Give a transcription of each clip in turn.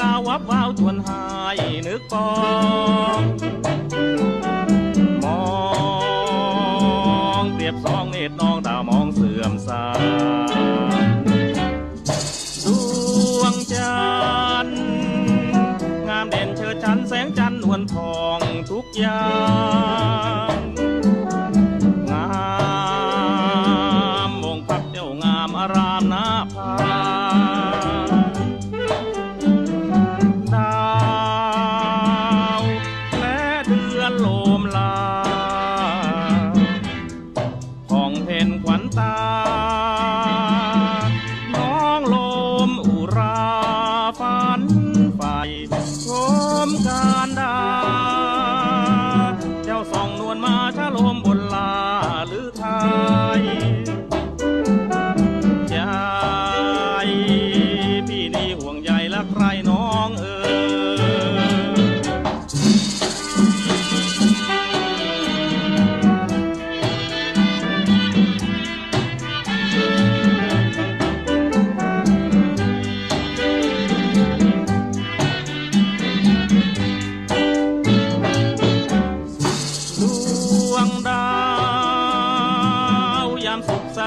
กาวับวาวชวนหายนึกปองมองเปรียบสองเนตรน้องดาวมองเสื่อมสาดวงจันทร์งามเด่นเชิดชันแสงจันทร์นวลทองทุกอย่างงามมงพักเจ้างามอารามนาภา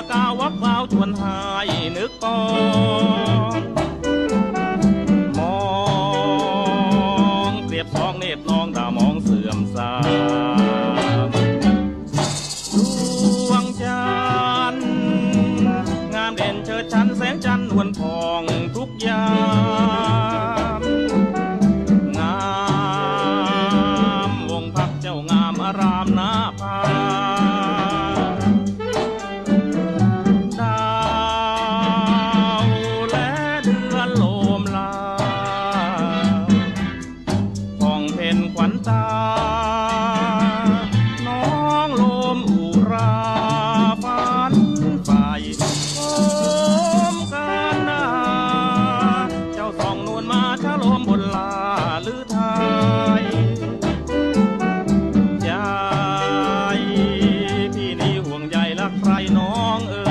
กาวับวาวชวนหายนึกปองมองเปรียบทองเนตรน้องดามองเสื่อมสามดวงจันทร์งามเด่นเชิดชันแสงจันทร์นวลพอง ขวัญตา น้องลมอุราฝันไปลมกันนาเจ้าสองนวลมาชะลมบนลาหรือไทยยายพี่นี่ห่วงใยรักใครน้องเอ๋